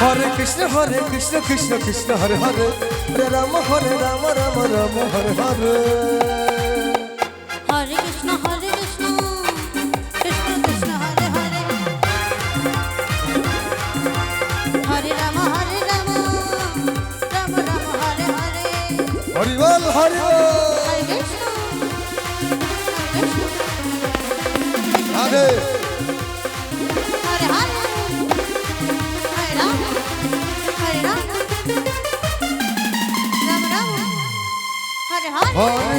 হরে Krishna হরে Krishna Krishna Krishna Hare Hare Hare Ram হরে Ram Ram Ram Hare Hare Hare Krishna হরে Krishna Krishna Krishna Hare Hare Hare Ram হরে Ram Ram Ram Hare Hare Hari বল Hari বল হরে Krishna হরে